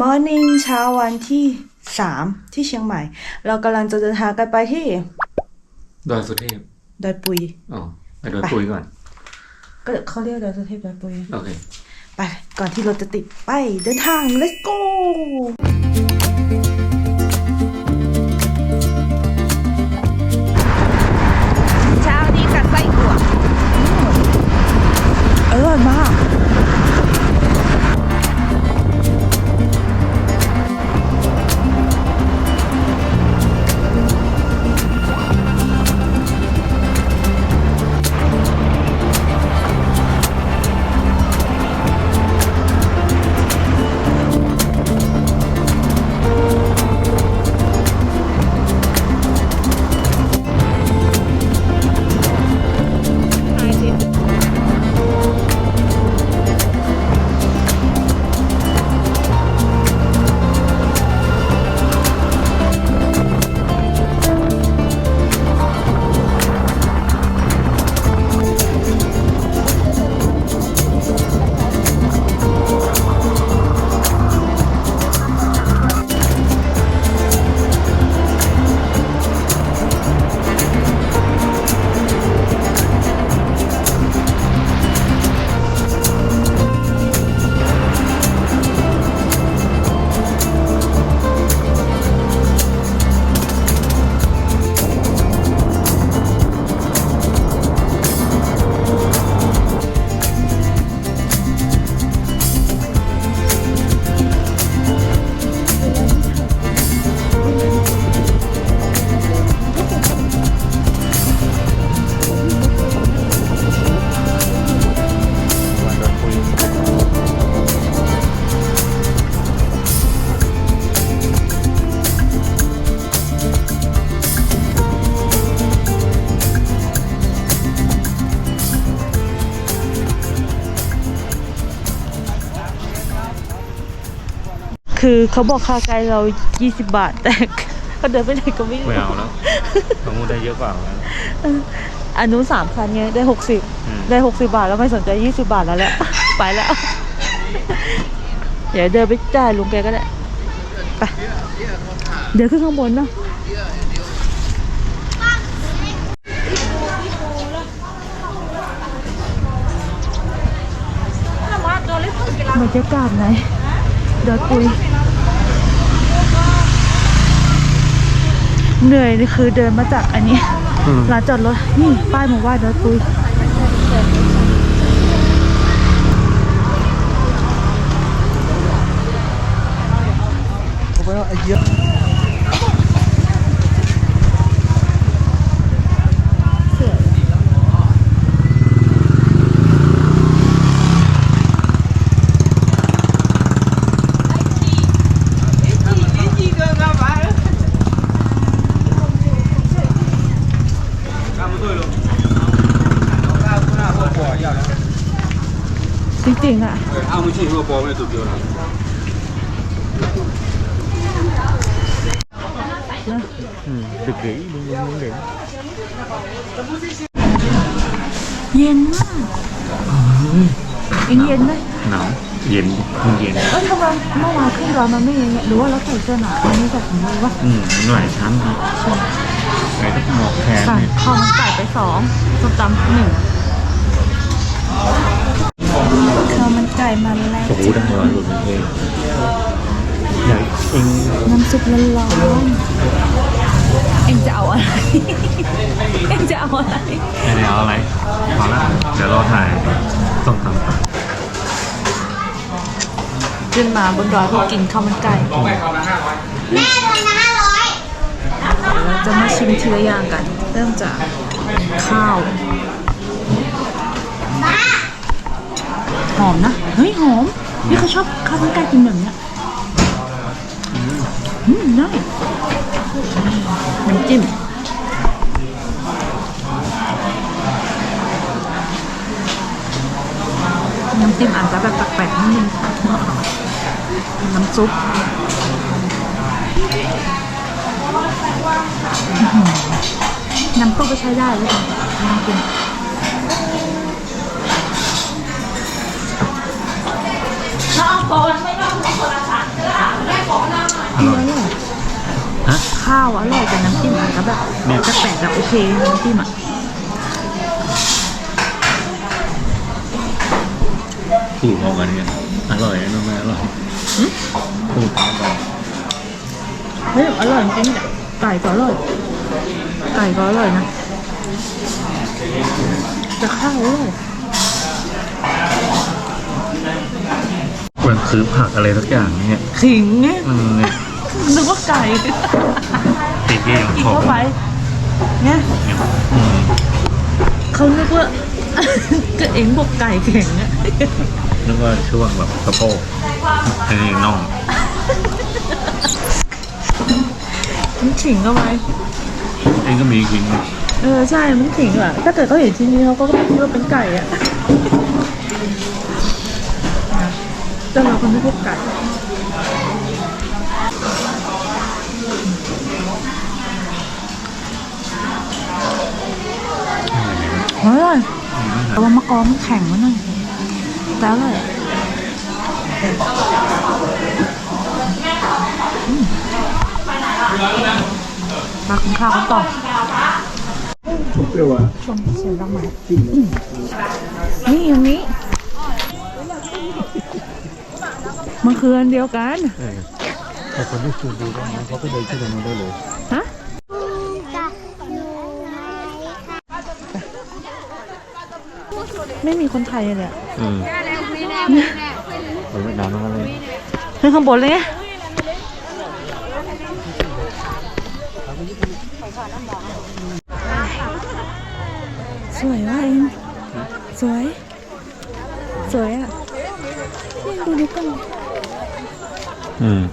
Morning เช้าวันที่ 3 ที่เชียงใหม่ เรากำลังจะเดินทางกันไปที่ดอยสุเทพดอยปุยอ๋อไปดอยปุยก่อน ก็เขาเรียกดอยสุเทพดอยปุยโอเคไป ก่อนที่รถจะติดไปเดินทาง let's go เช้านี้กัดไส้อั่วอร่อยมาก เขาบอกค่าไกด์เรา 20 บาท แต่เขาเดินไปไหนก็ไม่รู้ไม่เอาแล้วของมูได้เยอะกว่าแล้วอันนู้นสามคันไงได้อืม60 ได้ 60 บาทแล้วไม่สนใจ 20 บาทแล้วแหละ ไปแล้ว เดี๋ยวเดินไปจ่ายลุงแกก็ได้ไปเดี๋ยวขึ้นข้างบนเนาะบรรยากาศไหนเดี๋ยวปุย เหนื่อยนี่คือเดินมาจากอันนี้อืมร้านจอดรถนี่ป้ายหมู่บ้านดอยปุยจริงๆอ่ ไม่ใช่เขาบอไม่ถูกเดียวนะดึกดีมึงมึงเด็กเย็นมากเองเย็นไหมหนาวเย็นมังเย็นเอ้ยทำไมเมื่อวานขึ้นร้อนมาไม่เย็นเนี่ยหรือว่าเราใส่เสื้อหนาวอันนี้แบงนี้วะอืมหน่อยชั้นครับใส่หมวกแทนคอมันไก่ไปสองส้มตำหนึ่ง ข้าวมันไก่มาแล้วโอ้โหดังเลยหลุดเพลงใหญ่เองน้ำซุปร้อนๆเองจะเอาอะไร เองจะเอาอะไรไม่ได้เอาอะไรพอละเดี๋ยวรอถ่ายต้องทำขึ้นมาบนดอยเพื่อกินข้าวมันไก่แม่ทำนะห้าร้อยเราจะมาชิมทีละอย่างกัน เริ่มจากข้าว หอมนะ เฮ้ยหอม นี่เขาชอบข้าวมันไก่กินแบบเนี้ยอืมได้น้ำจิ้มน้ำจิ้มอาจจะแบบแปลกๆนิดนึงน้ำซุปน้ำซุปก็ใช้ได้เลยค่ะลองกิ นน้องโกนไม่ต้องโทรศัพท์อร่อยอร่อยฮะข้าวอร่อยแต่น้ำจิ้มอาจจะแบบเนี่ยจะแปลกแต่โอเคน้ำจิ้มอะถูกออกกันเนี่ยอร่อยน้องแม่อร่อยถูกออกกันเฮ้ยอร่อยจริงๆเนี่ยไก่ก็อร่อยไก่ก็อร่อยนะแต่ข้าวอร่อย มันคือผักอะไรสักอย่างเนี่ยขิงเนี่ยมันเนี่ยนึกว่าไก่ติดเยี่ยงกินขอบเข้าไปเนี่ยอืมเขานึกว่า ก็เอ็งบอกไก่แข็งอะนึกว่าช่วงแบบสะโพกอันนี้น่องมันขิงเข้าไปเองก็มีกิน เออใช่มันขิงอะถ้าเกิดเขาเห็นชิ้นนี้เขาก็ไม่คิดว่าเป็นไก่อะ แต่เราคนไม่พวกไก่อร่อยแต่ว่ามะกอมันแข็งมาหน่อยแต่อร่อยอืมมากินข้าวกันต่อชมเสียงดังไหมอืมนี่อย่างนี้ มันคืออันเดียวกันแต่คนที่ชูดูได้ไหมเขาก็เดินขึ้นตรงนู้นได้เลย ฮะจะอยู่ไหมไม่มีคนไทยเลยอะอืมเออน้ำมันอะไรขึ้นข้างบนเลยไงสวยว่ะเองสวย สวยอะนี่ดูดิกันอื ม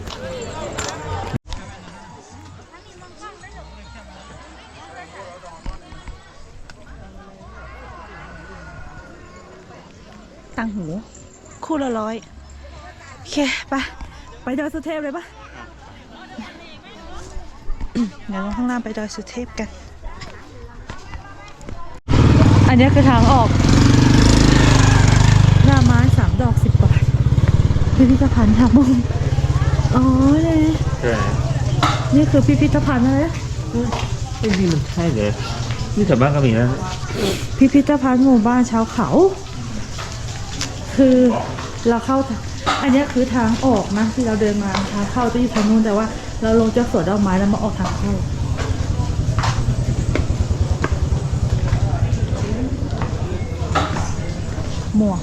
ตังหู คู่ละร้อยโอเคไปไปดอยสุเทพเลยปะเดี๋ยวลงข้างล่างไปดอยสุเทพกัน อันนี้คือทางออกหน้าไม้สามดอกสิบบาทพิพิธภัณฑ์ทางมง อ๋อเนี่ยใช่นี่คือพิพิธภัณฑ์อะไรนะไอ้นี่มันใช่เลยนี่แถวบ้านก็มีนะพิพิธภัณฑ์หมู่บ้านชาวเขา คือเราเข้าทางอันนี้คือทางออกนะที่เราเดินมาทางเข้าจะอยู่ทางนู้นแต่ว่า เราลงจากสวนดอกไม้แล้วมาออกทางเข้าหมวก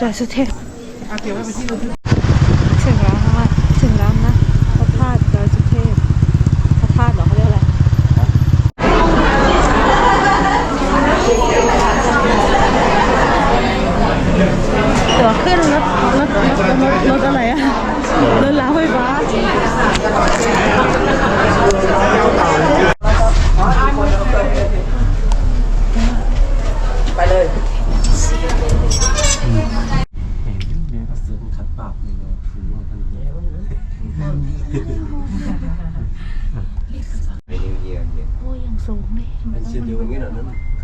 ไปดอยสุเทพถึงแล้วนะคะถึงแล้วนะพระธาตุดอยสุเทพพระธาตุเหรอเขาเรียกอะไรตั๋วขึ้นรถรถรถรถรถอะไรอะรถรางไฟฟ้า โอ้ยยังสูงเลย Still doing it, and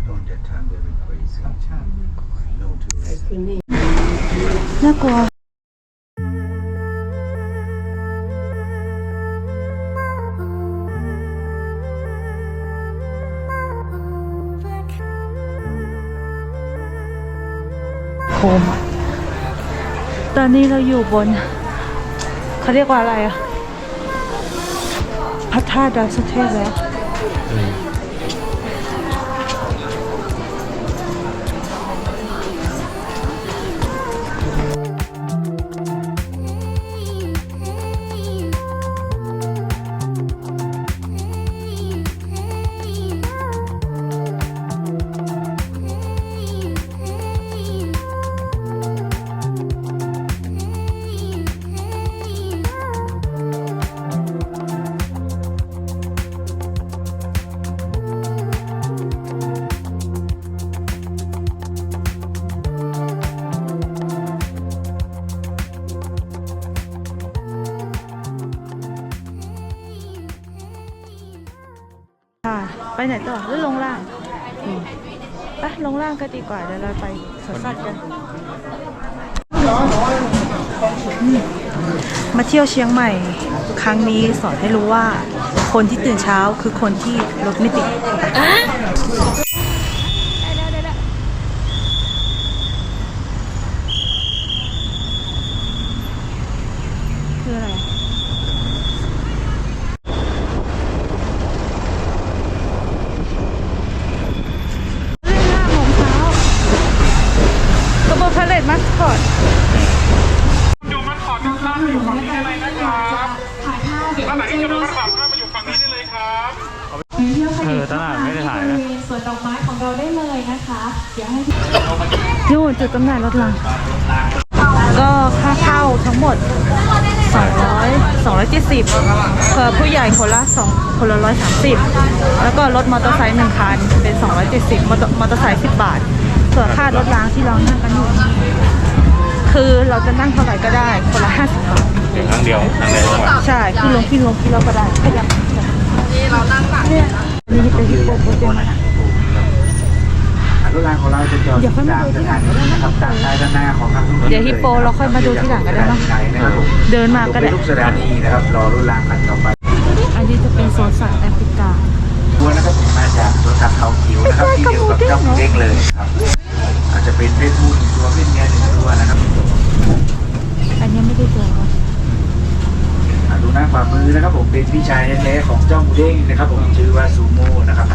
Don't get time very crazy. No tourists. น่ากลัว อนนี้เราอยู่บน เขาเรียกว่าอะไรอะพระธาตุดอยสุเทพแล้ว ไปไหนต่อหรือลงล่างอืมไปลงล่างก็ดีกว่าเดี๋ยวเราไปสวนสัตว์กัน มาเที่ยวเชียงใหม่ ครั้งนี้สอนให้รู้ว่า คนที่ตื่นเช้าคือคนที่รถไม่ติด 160 แล้วก็รถมอเตอร์ไซค์หนึ่งคันเป็น 270มอเตอร์มอเตอร์ไซค์10 บาท ส่วนค่ารถล้างที่เรานั่งกันอยู่คือเราจะนั่งเท่าไหร่ก็ได้คนละ50บาทถึงครั้งเดียวนั่งเดียวใช่พี่ลงพี่ลงพี่เราก็ได้ขยับนี่เรานั่งหลังนี่เป็นฮิปโปโปเจนรถรางองเราจะจอดตามสถานีนะครับตามใต้ด้านหน้าของทางเดี๋ยวฮิปโปเราค่อยมาดูที่หลังก็ได้เนาะเดินมาก็ได้ลูกสดานีนะครับรอรถรางกันต่อไป นนี้จะเป็นโซนสัตว์แอฟริกาตัวนะครับผมมาจากสวนสัตว์เขาเขียวนะครับที่เดียวกับเจ้าหมูเด้งเลยครับ อาจจะเป็นเพศผู้หนึ่งตัวเพศเมียหนึ่งตัวนะครับอันนี้ไม่ได้เจอวะอ่าดูหน้าขวามือนะครับผมเป็นพี่ชายแท้ๆของเจ้าหมูเด้งนะครับผมชื่อว่าซูโม่นะครับ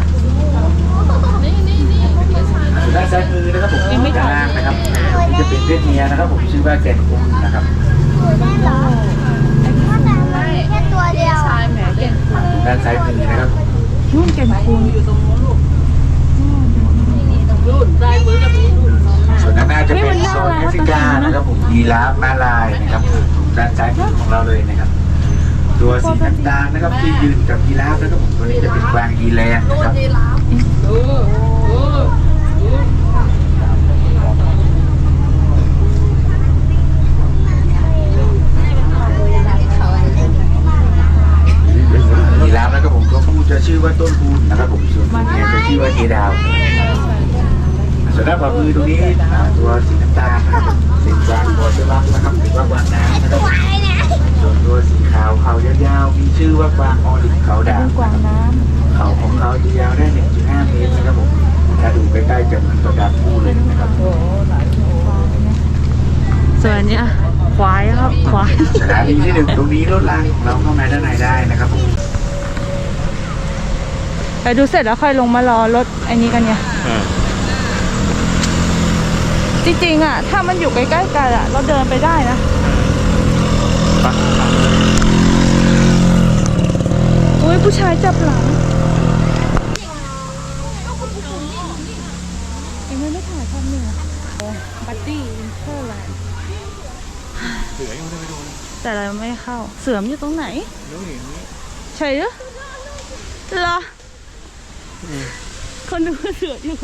ส่วนด้านซ้ายมือนะครับผมด้านล่างนะครับนี่จะเป็นเพศเมียนะครับผมชื่อว่าแกนคุมนะครับ ได้เหรอถ้าแต่ มันแค่ตัวเดียวด้านซ้ายมือนะครับนู่นแก่นคูนอยู่ตรงส่วนด้านหน้าจะเป็นโซนแอฟริกานะครับผมยีราฟม้าลายนะครับด้านซ้ายมือของเราเลยนะครับ ตัวสีน้ำตาลนะครับที่ยืนกับยีราฟนะครับผมตัวนี้จะเป็นกวางยีแลนด์นะครับ ยีราฟนะครับผมตัวผู้จะชื่อว่าต้นคูนนะครับผมส่วนตัวเมียจะชื่อว่าเฮดาวส่วนด้านขวามือตรงนี้อ่าตัวสีน้ำตาลนะครับผมเป็นกวางบอเซอรัสนะครับหรือว่ากวางน้ำนะครับส่วนตัวสีขาวเขายาวๆมีชื่อว่ากวางออริกเขาด่างกวางน้เขาของเขาจะยาวได้ 1.5 เมตรนะครับผมถ้าดูใกล้ๆจะเหมือนตัวดาบคู่เลยนะครับำส่วนอันเนี้ยควายครับควายสถานีที่หนึ่งตรงนี้รถรางของเราเข้ามาด้านในได้นะครับผม ไปดูเสร็จแล้วค่อยลงมารอรถไอ้นี้กันเนี่ยเออจริงๆอะ ถ้ามันอยู่ใกล้ๆกันอะ เราเดินไปได้นะไปอุ้ยผู้ชายจับหลังเอ็งไม่ถ่ายภาพหนึ่งบัตตี้อินเทอร์แลนด์เสือยังไม่ได้ไปดูเลยแต่เราไม่ได้เข้า เสือมนอยู่ตรงไหน รู้อย่างนี้ ใช่เหรอเหรอ คนดูเสืออยู่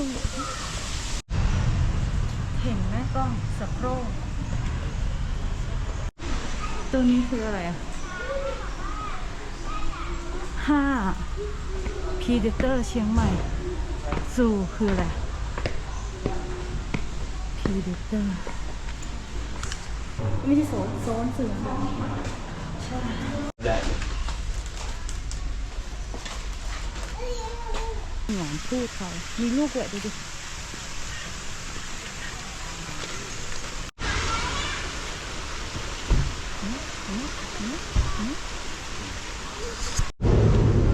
เห็นไหมกล้องสโครกตัวนี้คืออะไรอะห้าพีเดเตอร์เชียงใหม่ซูคืออะไรพีเดเตอร์ไม่ใช่โซนโซนเสือใช่ หนอนพูดเขามีลูกด้วยดูดิ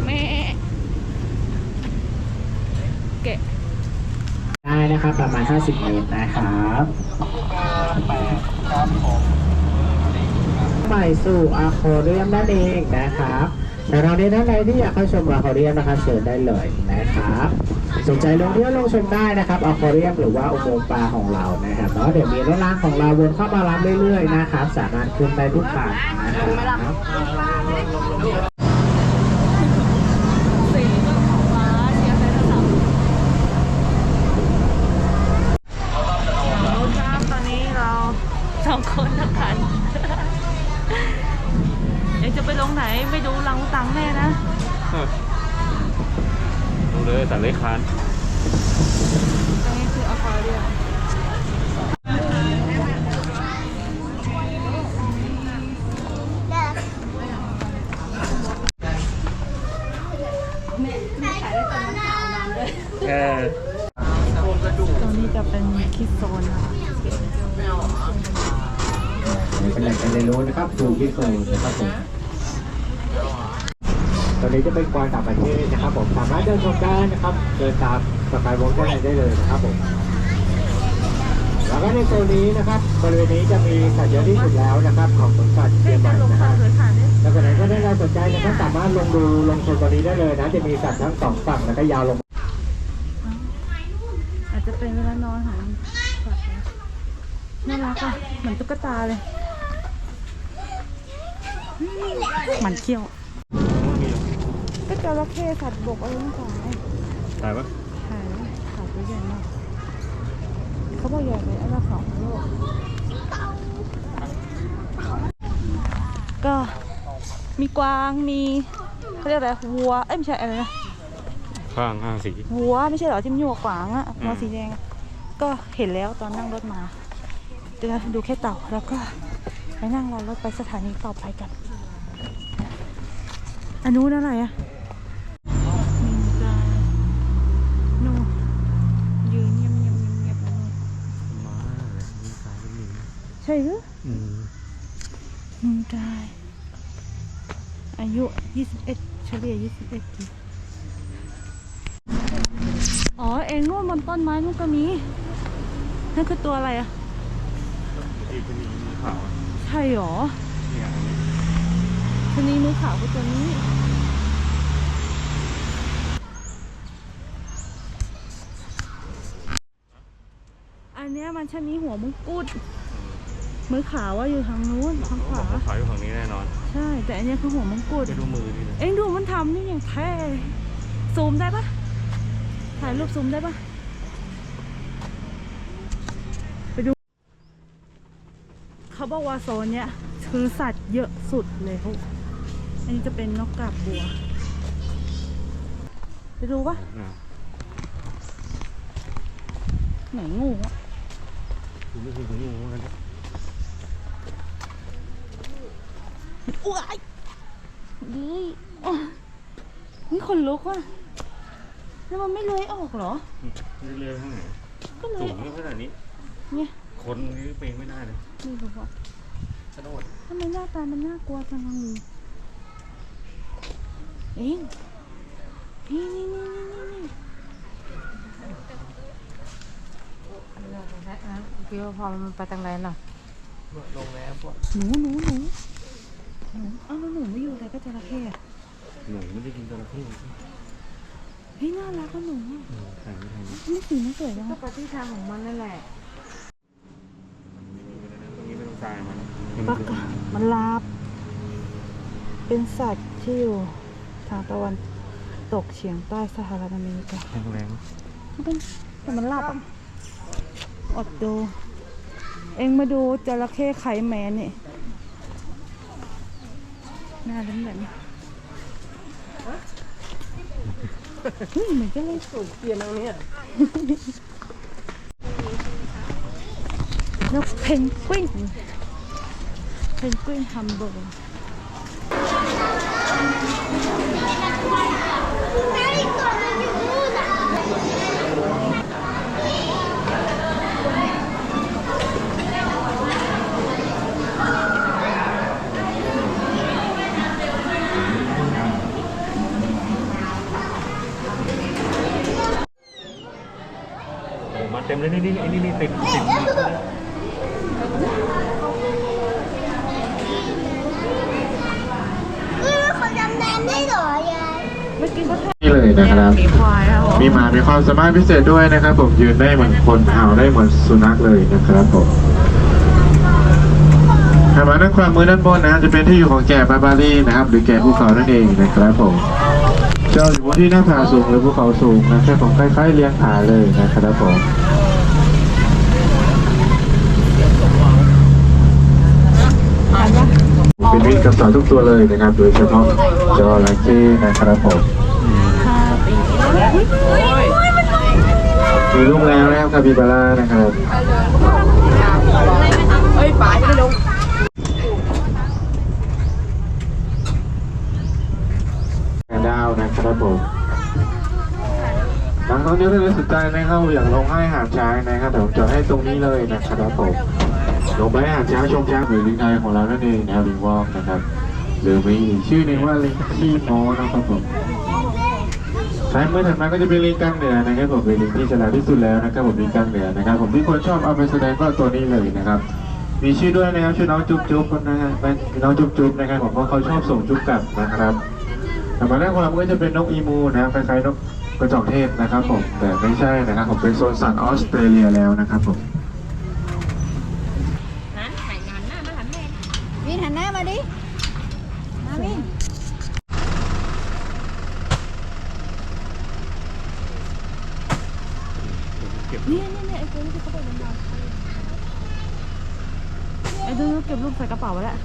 แม่แกะได้นะครับ ประมาณ 50 เมตรนะครับใหม่สู่อาโคเรียมนั่นเองนะครับแต่เราในท่านใดที่อยากเข้าชมอาโคเรียมนะครับเชิญได้เลยนะ ครับสนใจลงเที่ยวลงชมได้นะครับอาวคเรียมหรือว่าอุโมงค์ปลาของเรานะครับแล้วเดี๋ยวมีรถรางของเราวนเข้ามารับเรื่อยๆนะครับสามารถขึ้นได้ทุกทางนะครับ สีก็ของฟ้าเชียร์ไดโนเสาร์เอาครับตอนนี้เราสองคนละกัน เดี๋ยวจะไปลงไหนไม่ดูลังตังแน่นะ เลยสัตว์เลื้อยคลาน อันนี้คืออควาเรียม เออ ตรงนี้จะเป็นคิดโซนนะคะ เป็นแหล่งการเรียนรู้นะครับดูที่เคยนะครับผม ตอนนี้จะเป็นกวางต่างประเทศนะครับผมสามารถเดินชมได้นะครับเดินตามสกายวอล์กได้ได้เลยนะครับผมแล้วก็ในโซนนี้นะครับบริเวณนี้จะมีสัตว์เยอะที่สุดแล้วนะครับ ของสวนสัตว์เชียงใหม่นะค่ะเนี่ยแล้วก็ไหนก็ได้เราสนใจนะครับสามารถลงดูลงชมตรงนี้ได้เลยนะจะมีสัตว์ทั้งสองฝั่งแล้วก็ยาวลง อาจจะเป็นเวลานอนของสัตว์นะน่ารักอะเหมือนตุ๊กตาเลยหมันเขี้ยว ก็จระเข้สัตว์บกอะไรต่างๆถ่ายปะขายขายตัวใหญ่มากเขาบอกใหญ่เลยอันละสองโลกก็มีกวางมีเขาเรียกอะไรวัวเอ้ยไม่ใช่อะไรนะข้างห้างสีวัวไม่ใช่เหรอที่มันอยู่กับกวางอะวัวสีแดงอะก็เห็นแล้วตอนนั่งรถมาเดี๋ยวดูแค่เต่าแล้วก็ไปนั่งรอรถไปสถานีต่อไปกันอันนู้นอะไรอะนินจาโนยืนเงียบเงียบเงียบเงียบเลย ม้าเลยมีสายเป็นหนึ่ง ใช่หรืออืมนินจาอายุ 21เฉลี่ย21ปีอ๋อ เองนู่นบนต้นไม้นู่นก็มี นั่นคือตัวอะไรอะที่เป็นมีมีขาวอะใช่หรอเนี่ยอันนี้ชนีมือขาวคือตัวนี้ อันเนี้ยมันชนีหัวมุงกุด มือขาวว่าอยู่ทางนู้นทางขวาเขาขายอยู่ฝั่งนี้แน่นอน ใช่ แต่อันเนี้ยคือหัวมุงกุดไปดูมือดิเลยเอ็งดูมันทำนี่อย่างแท้ซูมได้ปะถ่ายรูปซูมได้ปะไปดู เขาบอกว่าโซนเนี้ยคือสัตว์เยอะสุดเลยพวกอันนี้จะเป็นนกกาบบัว ไปดูปะอ่าไหนงูอะคุณไม่เคยถึงงูเหมือนกัน อุ้ยดีอ๋อนี่คนลุกว่ะ แล้วมันไม่เลื้อยออกเหรอนี่เรือข้างไหนก็เลสูยงขนาดนี้ เนี่ยคนนี่เป็นไม่ได้เลยไม่รู้ว่า กระโดดทำไมหน้าตามันน่ากลัวจังเลยเองนี่นี่นี่นี่นี่นี่คิดว่าพอมันไปทางไหนล่ะหนูหนูหนู หนูเอ้าแล้วหนูไม่อยู่อะไรก็จระเข้อะหนูไม่ได้กินจระเข้เฮ้ยน่ารักก็หนูอะเออถ่ายไม่ถ่ายนี่นี่สีมันสวยจังก็ไปที่ทางของมันนั่นแหละตรงนี้ไม่ต้องตายมันปักอะมันลาบ เป็นสัตว์ที่อยู่ทางตะวันตกเฉียงใต้สหรัฐอเมริกาแข็งแรงมันเป็นแต่มันหลับอะอดดู เอ็งมาดูจระเข้ไข่แมนนี่ หน้าเป็นแบบนี้เฮ้ยเหมือนจะเลยสูงเปลี่ยนตรงนี้นกเพนกวินเพนกวินฮัมเบอร์ เลยนี่นี่นี่นี่ติดติดมาเลยเมื่อกี้เขาแค่นี่เลยนะครับมีควายอะเหมีหมา มีความสามารถพิเศษด้วยนะครับ ผมยืนได้เหมือนคนเห่าได้เหมือนสุนัขเลยนะครับผมหามาด้านขวามือด้านบนนะจะเป็นที่อยู่ของแกะบาบารี่นะครับ หรือแกะภูเขานั่นเองนะครับผมเจ้าอยู่บนที่หน้าผาสูงหรือภูเขาสูงนะครับผมคล้ายๆเลี้ยงผาเลยนะครับผม เป็นมิตรกับสัตว์ทุกตัวเลยนะครับ โดยเฉพาะจระเข้นะครับผมห้าปีมีลูกแล้วนะครับคาปิบาร่านะครับเฮ้ยป๋าจะไม่ลงดาวนะครับผมนักท่องเที่ยวที่สนใจนะครับอยากลงให้หาดช้างนะครับเดี๋ยวจะให้ตรงนี้เลยนะครับผม ลงไปให้หาดช้าชมช้าหรือลิงไทยของเรานั่นเองนะลิงวอกนะครับหรือมีอีกชื่อหนึ่งว่าลิงขี้โมนะครับผมท้ายเมื่อถัดมาก็จะเป็นลิงกังเหนือนะครับผมเป็นลิงที่ฉลาดที่สุดแล้วนะครับผมลิงกังเหนือนะครับผมที่คนชอบเอาไปแสดงก็ตัวนี้เลยนะครับมีชื่อด้วยนะครับชื่อน้องจุ๊บจุ๊บนะฮะเป็นน้องจุ๊บจุ๊บนะครับผมเพราะเขาชอบส่งจุ๊บกลับนะครับต่อมาด้านขวามือก็จะเป็นนกอีมูนะครับคล้ายๆนกกระจอกเทศนะครับผมแต่ไม่ใช่นะครับผมเป็นโซนสัตว์ออสเตรเลียแล้วนะครับผม วินหันหน้ามาดิ มาวินไอ้ดูเก็บลูกใส่กระเป๋าไว้แล้ว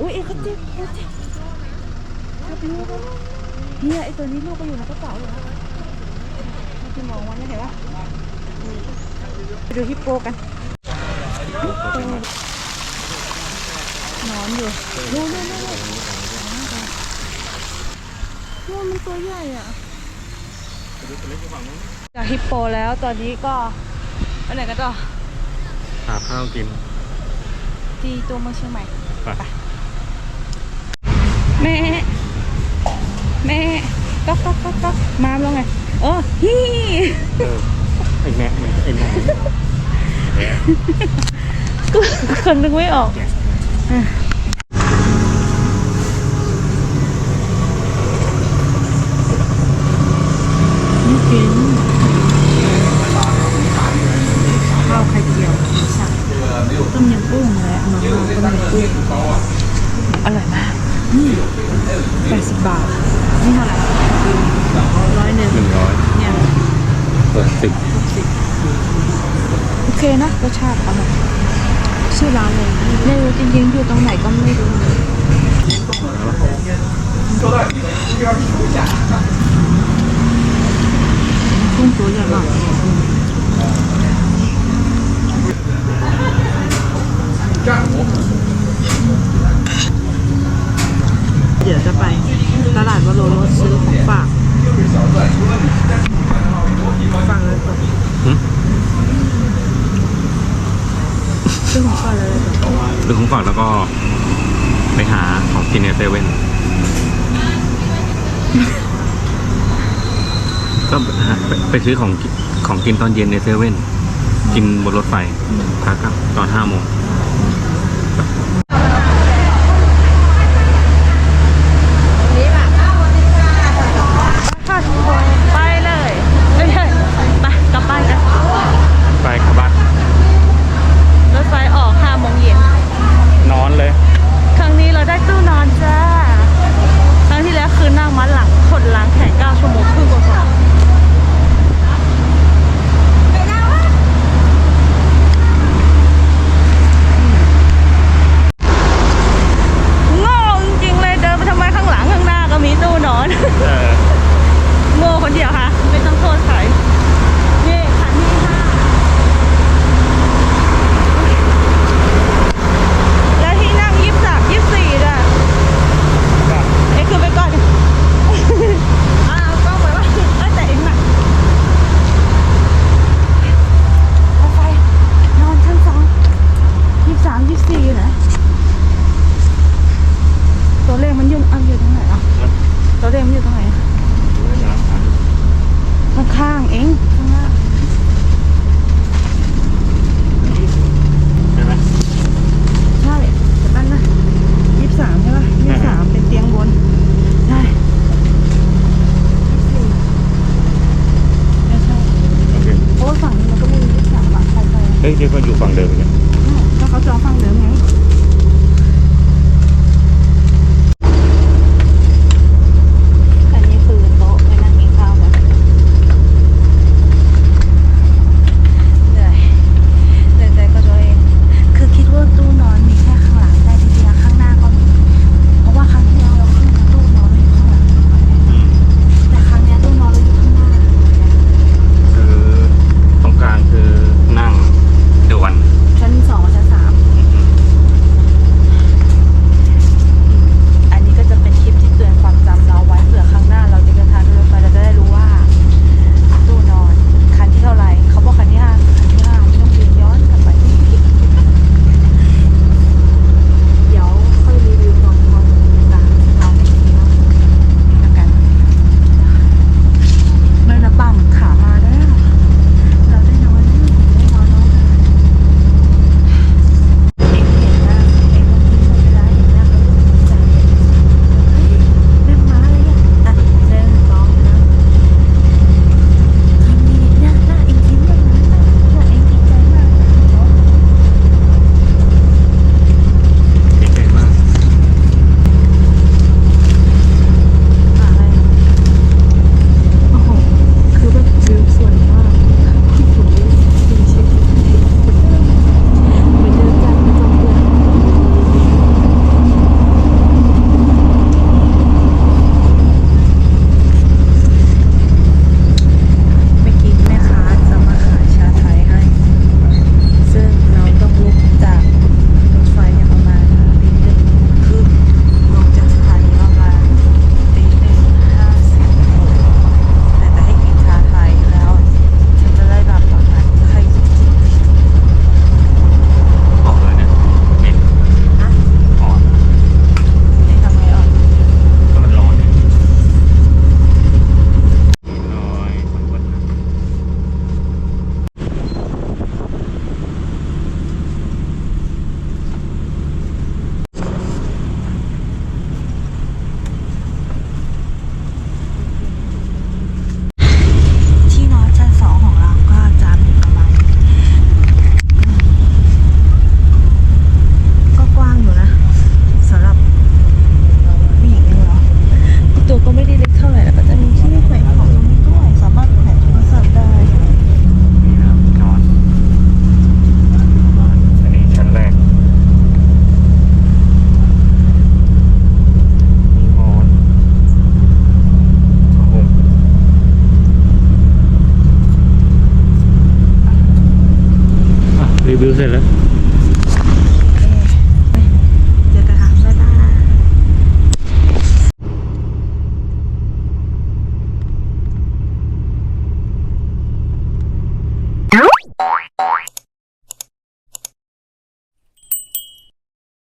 อุ้ยไอ้เขาเจ็บเขาเจ็บเขาเป็นลูกเนี่ยไอ้ตัวนี้ลูกก็อยู่ในกระเป๋าอยู่นะที่มองมันไม่เห็นปะไปดูฮิปโปกัน นอนอยู่ดูดูดูดูดูมันตัวใหญ่อะจากฮิปโปแล้วตอนนี้ก็ไปไหนกันต่อหาข้าวกิน ที่ตัวเมืองเชียงใหม่ไปแม่แม่ก๊อกก๊อกก๊อกก๊อกมาแล้วไงโอ้ฮีไอแม่ไอแม่กูคนนึกไม่ออก อะนี่กินข้าวไข่เจียวหมูสับต้มยำกุ้งและมาม่าต้มยำกุ้งอร่อยมากนี่แปดสิบบาท นี่เท่าไหร่ร้อยหนึ่งหนึ่งร้อยเนี่ยเปิดสิบโอเคนะรสชาติอร่อย ชื่อร้านเลยไม่รู้จริงๆอยู่ตรงไหนก็ไม่รู้กุ้งตัวใหญ่มากเดี๋ยวจะไปตลาดวโรรสซื้อของฝากฝากเลยก่อน หึ ซื้อของฝากเลยก่อน หรือของฝากแล้วก็ ไปหาของ กินในเซเว่นก็หาไปไปซื้อของกิของกินตอนเย็นในเซเว่นกินบนรถไฟขากลับตอนห้าโมง ค่ะทุกคนไปเลยไม่ใช่ไปกลับบ้านกัน ไปครับบ้าน รถไฟออก5โมงเย็น นอนเลย ครั้งนี้เราได้ตู้นอนจ้า ครั้งที่แล้วคือนั่งมาหลังขดหล้างแขน9ชั่วโมงครึ่งกว่าๆโง่จริงๆเลยเดินไปทำไมข้างหลังข้างหน้าก็มีตู้นอน เออ โง่คนเดียวค่ะ ไม่ต้องโทษใครนี่คันที่ห้าแล้วที่นั่งยี่สิบสามยี่สิบสี่จ้ะเอ้ยคือไปก่อนอ้าวกล้องไว้ว่าเอ้ยแต่เองน่ะเอาไปนอนชั้นสองยี่สิบสามยี่สิบสี่นะตัวเลขมันยุ่งเอาอยู่ตรงไหนอะตัวเลขมันอยู่ตรงไหนอะ ข้างๆเองข้างล่าง ใช่ไหม ใช่เดี๋ยวแป๊บนะยี่สิบสามใช่ป่ะยี่สิบสามเป็นเตียงบนใช่ไม่ใช่ โอเค เพราะว่าฝั่งนี้มันก็ไม่มียี่สิบสามอะใครไป เฮ้ยนี่ก็อยู่ฝั่งเดิมเนี่ย รี